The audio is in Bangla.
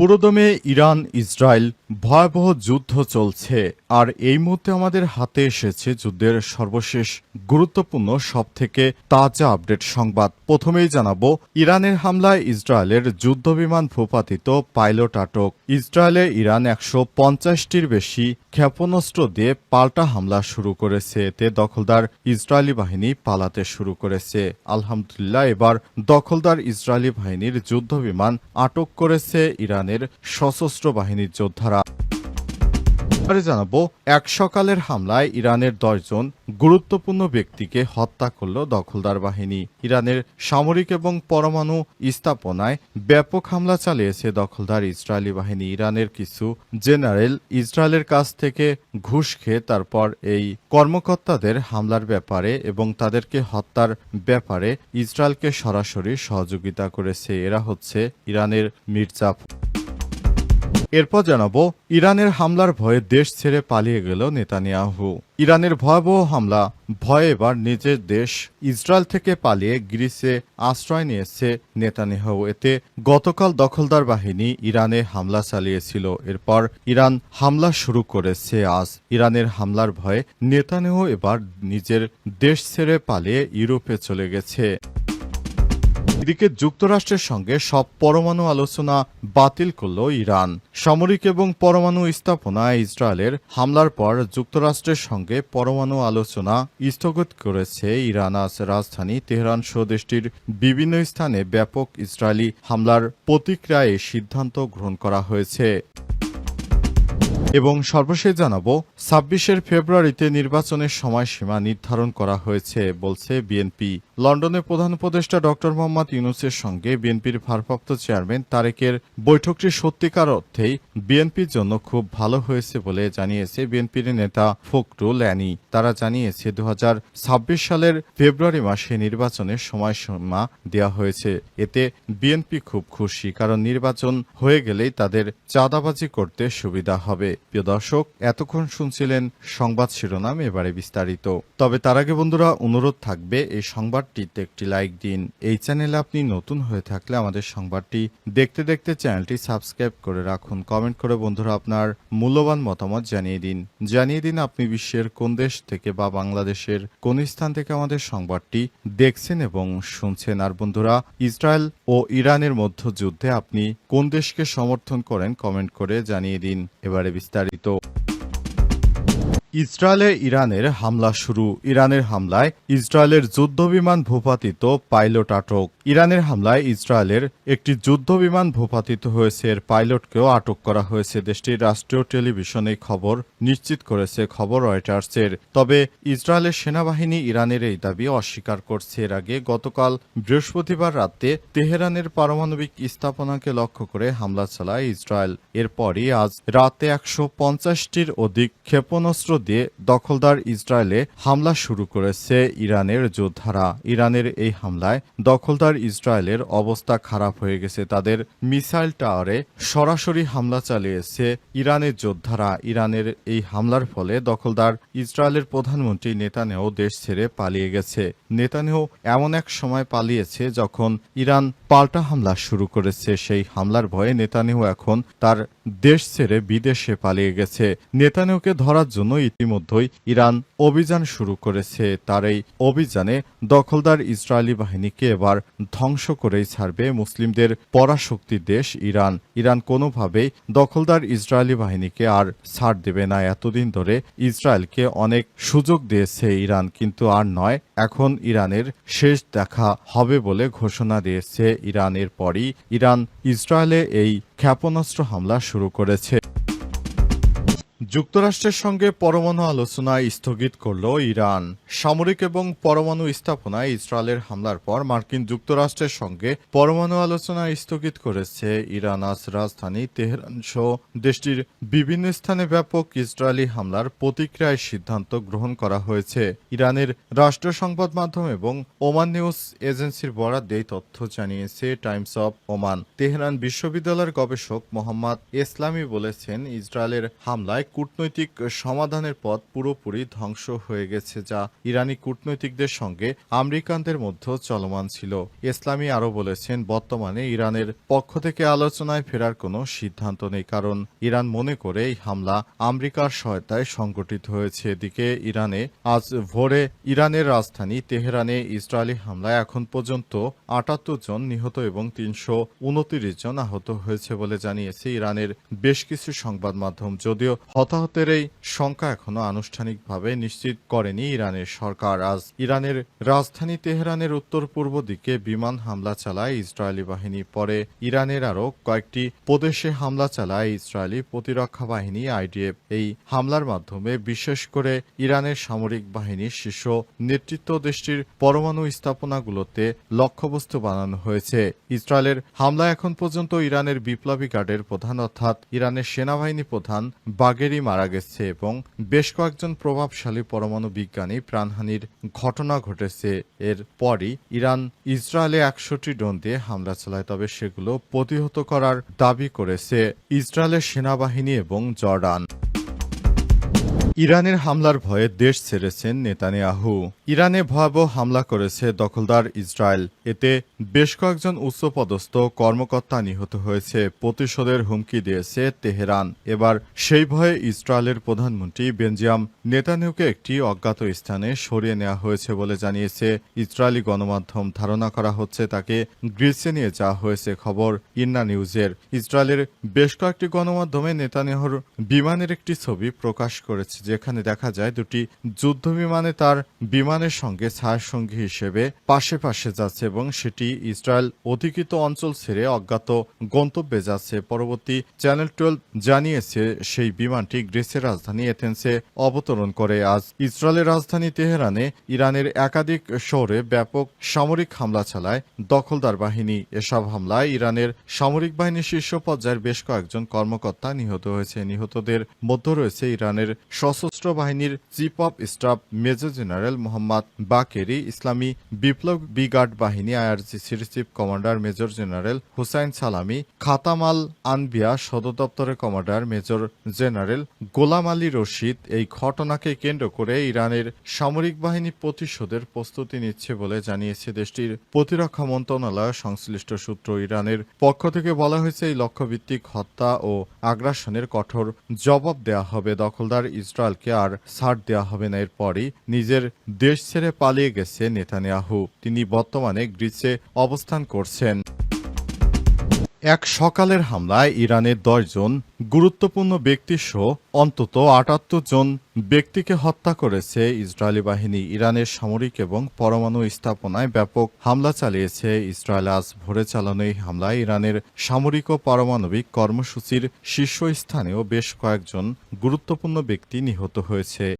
পুরোদমে ইরান ইসরায়েল ভয়াবহ যুদ্ধ চলছে। আর এই মুহূর্তে আমাদের হাতে এসেছে যুদ্ধের সর্বশেষ গুরুত্বপূর্ণ সবথেকে তাজা আপডেট সংবাদ। প্রথমেই জানাব, ইরানের হামলায় ইসরায়েলের যুদ্ধবিমান ভূপাতিত পাইলট আটক। ইসরায়েলে ইরান একশো পঞ্চাশটির বেশি ক্ষেপণাস্ত্র দিয়ে পাল্টা হামলা শুরু করেছে। এতে দখলদার ইসরায়েলি বাহিনী পালাতে শুরু করেছে। আলহামদুলিল্লাহ, এবার দখলদার ইসরায়েলি বাহিনীর যুদ্ধবিমান আটক করেছে ইরানের সশস্ত্র বাহিনীর যোদ্ধারা। এবারে জানাব, এক সকালের হামলায় ইরানের দশজন গুরুত্বপূর্ণ ব্যক্তিকে হত্যা করল দখলদার বাহিনী। ইরানের সামরিক এবং পরমাণু স্থাপনায় ব্যাপক হামলা চালিয়েছে দখলদার ইসরায়েলি বাহিনী। ইরানের কিছু জেনারেল ইসরায়েলের কাছ থেকে ঘুষ খেয়ে তারপর এই কর্মকর্তাদের হামলার ব্যাপারে এবং তাদেরকে হত্যার ব্যাপারে ইসরায়েলকে সরাসরি সহযোগিতা করেছে। এরা হচ্ছে ইরানের মির্জা এরপর জানাব, ইরানের হামলার ভয়ে দেশ ছেড়ে পালিয়ে গেল নেতানিয়াহু। ইরানের ভয়াবহ হামলা ভয়ে এবার নিজের দেশ ইসরায়েল থেকে পালিয়ে গ্রিসে আশ্রয় নিয়েছে নেতানিয়াহু। এতে গতকাল দখলদার বাহিনী ইরানে হামলা চালিয়েছিল। এরপর ইরান হামলা শুরু করেছে আজ। ইরানের হামলার ভয়ে নেতানিয়াহু এবার নিজের দেশ ছেড়ে পালিয়ে ইউরোপে চলে গেছে। এদিকে যুক্তরাষ্ট্রের সঙ্গে সব পরমাণু আলোচনা বাতিল করল ইরান। সামরিক এবং পরমাণু স্থাপনায় ইসরায়েলের হামলার পর যুক্তরাষ্ট্রের সঙ্গে পরমাণু আলোচনা স্থগিত করেছে ইরান। আজ রাজধানী তেহরান স্বদেশটির বিভিন্ন স্থানে ব্যাপক ইসরায়েলি হামলার প্রতিক্রিয়ায় সিদ্ধান্ত গ্রহণ করা হয়েছে। এবং সর্বশেষ জানাব, ছাব্বিশের ফেব্রুয়ারিতে নির্বাচনের সময়সীমা নির্ধারণ করা হয়েছে, বলছে বিএনপি। লন্ডনের প্রধান উপদেষ্টা ডক্টর মোহাম্মদ ইউনুসের সঙ্গে বিএনপির ভারপ্রাপ্ত চেয়ারম্যান তারেকের বৈঠকটি সত্যিকার অর্থেই বিএনপির জন্য খুব ভালো হয়েছে বলে জানিয়েছে বিএনপির নেতা ফখরুল অ্যানি তারা জানিয়েছে দু হাজার ছাব্বিশ সালের ফেব্রুয়ারি মাসে নির্বাচনের সময়সীমা দেওয়া হয়েছে। এতে বিএনপি খুব খুশি, কারণ নির্বাচন হয়ে গেলেই তাদের চাঁদাবাজি করতে সুবিধা হবে। প্রিয় দর্শক, এতক্ষণ শুনছিলেন সংবাদ শিরোনাম এবারে বিস্তারিত। তবে তার আগে বন্ধুরা, অনুরোধ থাকবে, এই সংবাদটিতে একটি লাইক দিন। এই চ্যানেলে আপনি নতুন হয়ে থাকলে আমাদের সংবাদটি দেখতে দেখতে চ্যানেলটি সাবস্ক্রাইব করে রাখুন। কমেন্ট করে বন্ধুরা আপনার মূল্যবান মতামত জানিয়ে দিন। জানিয়ে দিন আপনি বিশ্বের কোন দেশ থেকে বা বাংলাদেশের কোন স্থান থেকে আমাদের সংবাদটি দেখছেন এবং শুনছেন। আর বন্ধুরা, ইসরায়েল ও ইরানের মধ্য যুদ্ধে আপনি কোন দেশকে সমর্থন করেন, কমেন্ট করে জানিয়ে দিন। এবারে বিস্তারিত। ইসরায়েলে ইরানের হামলা শুরু। ইরানের হামলায় ইসরায়েলের যুদ্ধবিমান ভূপাতিত পাইলট আটক। ইরানের হামলায় ইসরায়েলের একটি যুদ্ধবিমান ভূপাতিত হয়েছে। এর পাইলটকেও আটক করা হয়েছে। দেশটির রাষ্ট্রীয় টেলিভিশনে খবর নিশ্চিত করেছে, খবর রয়টার্সের। তবে ইসরায়েলের সেনাবাহিনী ইরানের এই দাবি অস্বীকার করছে। এর আগে গতকাল বৃহস্পতিবার রাতে তেহরানের পারমাণবিক স্থাপনাকে লক্ষ্য করে হামলা চালায় ইসরায়েল। এরপরই আজ রাতে একশো পঞ্চাশটির অধিক ক্ষেপণাস্ত্র দিয়ে দখলদার ইসরায়েলে হামলা শুরু করেছে ইরানের যোদ্ধারা। ইরানের এই হামলায় দখলদার ইসরায়েলের অবস্থা খারাপ হয়ে গেছে। তাদের মিসাইল টাওয়ারে সরাসরি হামলা চালিয়েছে ইরানের যোদ্ধারা। ইরানের এই হামলার ফলে দখলদার ইসরায়েলের প্রধানমন্ত্রী নেতানেও দেশ ছেড়ে পালিয়ে গেছে। নেতানেও এমন এক সময় পালিয়েছে যখন ইরান পাল্টা হামলা শুরু করেছে। সেই হামলার ভয়ে নেতানিয়াহু এখন তার দেশ ছেড়ে বিদেশে পালিয়ে গেছে। নেতানিয়াহুকে ধরার জন্য ইতিমধ্যেই ইরান অভিযান শুরু করেছে। তার এই অভিযানে দখলদার ইসরায়েলি বাহিনীকে এবার ধ্বংস করেই ছাড়বে মুসলিমদের পরাশক্তি দেশ ইরান। ইরান কোনোভাবেই দখলদার ইসরায়েলি বাহিনীকে আর ছাড় দেবে না। এতদিন ধরে ইসরায়েলকে অনেক সুযোগ দিয়েছে ইরান, কিন্তু আর নয়, এখন ইরানের শেষ দেখা হবে বলে ঘোষণা দিয়েছে ইরানের পরই ইরান ইসরায়েলে এই ক্ষেপণাস্ত্র হামলা শুরু করেছে। যুক্তরাষ্ট্রের সঙ্গে পরমাণু আলোচনা স্থগিত করল ইরান। সামরিক এবং পরমাণু স্থাপনায় ইসরায়েলের হামলার পর মার্কিন যুক্তরাষ্ট্রের সঙ্গে পরমাণু আলোচনা স্থগিত করেছে ইরান। আজ রাজধানী তেহরান সহ দেশটির বিভিন্ন স্থানে ব্যাপক ইসরায়েলি হামলার প্রতিক্রিয়ায় সিদ্ধান্ত গ্রহণ করা হয়েছে। ইরানের রাষ্ট্রীয় সংবাদ মাধ্যম এবং ওমান নিউজ এজেন্সির বরাদ এই তথ্য জানিয়েছে টাইমস অব ওমান। তেহরান বিশ্ববিদ্যালয়ের গবেষক মোহাম্মদ ইসলামী বলেছেন, ইসরায়েলের হামলায় কূটনৈতিক সমাধানের পথ পুরোপুরি ধ্বংস হয়ে গেছে, যা ইরানি কূটনৈতিকদের সঙ্গে আমেরিকানদের মধ্যেও চলমান ছিল। ইসলামী আরও বলেছেন, বর্তমানে ইরানের পক্ষ থেকে আলোচনায় ফেরার কোনো সিদ্ধান্ত নেই, কারণ ইরান মনে করে এই হামলা আমেরিকার সহায়তায় সংগঠিত হয়েছে। এদিকে ইরানে আজ ভোরে ইরানের রাজধানী তেহরানে ইসরায়েলি হামলায় এখন পর্যন্ত আটাত্তর জন নিহত এবং তিনশো উনতিরিশ জন আহত হয়েছে বলে জানিয়েছে ইরানের বেশ কিছু সংবাদ মাধ্যম, যদিও হতাহতের এই সংখ্যা এখনও আনুষ্ঠানিকভাবে নিশ্চিত করেনি ইরানের সরকার। আজ ইরানের রাজধানী তেহরানের উত্তর পূর্ব দিকে বিমান হামলা চালায় ইসরায়েলি বাহিনী। পরে ইরানের আরও কয়েকটি প্রদেশে হামলা চালায় ইসরায়েলি প্রতিরক্ষা বাহিনী, আইডিএফ। এই হামলার মাধ্যমে বিশেষ করে ইরানের সামরিক বাহিনীর শীর্ষ নেতৃত্ব দেশটির পরমাণু স্থাপনাগুলোতে লক্ষ্যবস্তু বানানো হয়েছে। ইসরায়েলের হামলা এখন পর্যন্ত ইরানের বিপ্লবী গার্ডের প্রধান, অর্থাৎ ইরানের সেনাবাহিনী প্রধান বাগেরি মারা গেছে এবং বেশ কয়েকজন প্রভাবশালী পরমাণু বিজ্ঞানী প্রাণহানির ঘটনা ঘটেছে। এর পরই ইরান ইসরায়েলে একশোটি ড্রোন দিয়ে হামলা চালায়, তবে সেগুলো প্রতিহত করার দাবি করেছে ইসরায়েলের সেনাবাহিনী এবং জর্ডান। ইরানের হামলার ভয়ে দেশ ছেড়েছেন নেতানিয়াহু। ইরানে ভয়াবহ হামলা করেছে দখলদার ইসরায়েল। এতে বেশ কয়েকজন উচ্চপদস্থ কর্মকর্তা নিহত হয়েছে, প্রতিশোধের হুমকি দিয়েছে তেহরান। এবার সেই ভয়ে ইসরায়েলের প্রধানমন্ত্রী বেঞ্জিয়াম নেতানিয়াহুকে একটি অজ্ঞাত স্থানে সরিয়ে নেওয়া হয়েছে বলে জানিয়েছে। ইসরায়েলি গণমাধ্যম ধারণা করা হচ্ছে তাকে গ্রিসে নিয়ে যাওয়া হয়েছে খবর ইন্না নিউজের। ইসরায়েলের বেশ কয়েকটি গণমাধ্যমে নেতানিয়াহুর বিমানের একটি ছবি প্রকাশ করেছে। যেখানে দেখা যায় দুটি যুদ্ধ বিমানে তার বিমানের সঙ্গে ছায়াসঙ্গী হিসেবে পাশে পাশে যাচ্ছে এবং সেটি ইসরায়েল অধিকৃত অঞ্চল ছেড়ে অজ্ঞাত গন্তব্যে যাচ্ছে। পরবর্তী চ্যানেল টুয়েলভ জানিয়েছে, সেই বিমানটি গ্রিসের রাজধানী এথেন্সে অবতরণ করে। আজ ইসরায়েলের রাজধানী তেহরানে ইরানের একাধিক শহরে ব্যাপক সামরিক হামলা চালায় দখলদার বাহিনী। এসব হামলায় ইরানের সামরিক বাহিনীর শীর্ষ পর্যায়ের বেশ কয়েকজন কর্মকর্তা নিহত হয়েছে। নিহতদের মধ্যে রয়েছে ইরানের সশস্ত্র বাহিনীর chief of staff major general Mohammad Bagheri ইসলামী বিপ্লবী গার্ড বাহিনী আইআরজিসির chief commander major general Hossein Salami Khatam al Anbiya সদর দপ্তরের commander major general Gholam Ali Rashid এই ঘটনাকে কেন্দ্র করে ইরানের সামরিক বাহিনী প্রতিশোধের প্রস্তুতি নিচ্ছে বলে জানিয়েছে দেশটির প্রতিরক্ষা মন্ত্রণালয় সংশ্লিষ্ট সূত্র। ইরানের পক্ষ থেকে বলা হয়েছে, এই লক্ষ্যভিত্তিক হত্যা ও আগ্রাসনের কঠোর জবাব দেয়া হবে। দখলদার ইসরায়েলকে আর ছাড় দেওয়া হবে না। এরপরই নিজের দেশ ছেড়ে পালিয়ে গেছে নেতানিয়াহু। তিনি বর্তমানে গ্রিসে অবস্থান করছেন। এক সকালের হামলায় ইরানের দশজন গুরুত্বপূর্ণ ব্যক্তিসহ অন্তত আটাত্তর জন ব্যক্তিকে হত্যা করেছে ইসরায়েলি বাহিনী, ইরানের সামরিক এবং পরমাণু স্থাপনায় ব্যাপক হামলা চালিয়েছে। ইসরায়েল আজ ভোরে চালানো এই হামলায় ইরানের সামরিক ও পারমাণবিক কর্মসূচির শীর্ষস্থানেও বেশ কয়েকজন গুরুত্বপূর্ণ ব্যক্তি নিহত হয়েছে।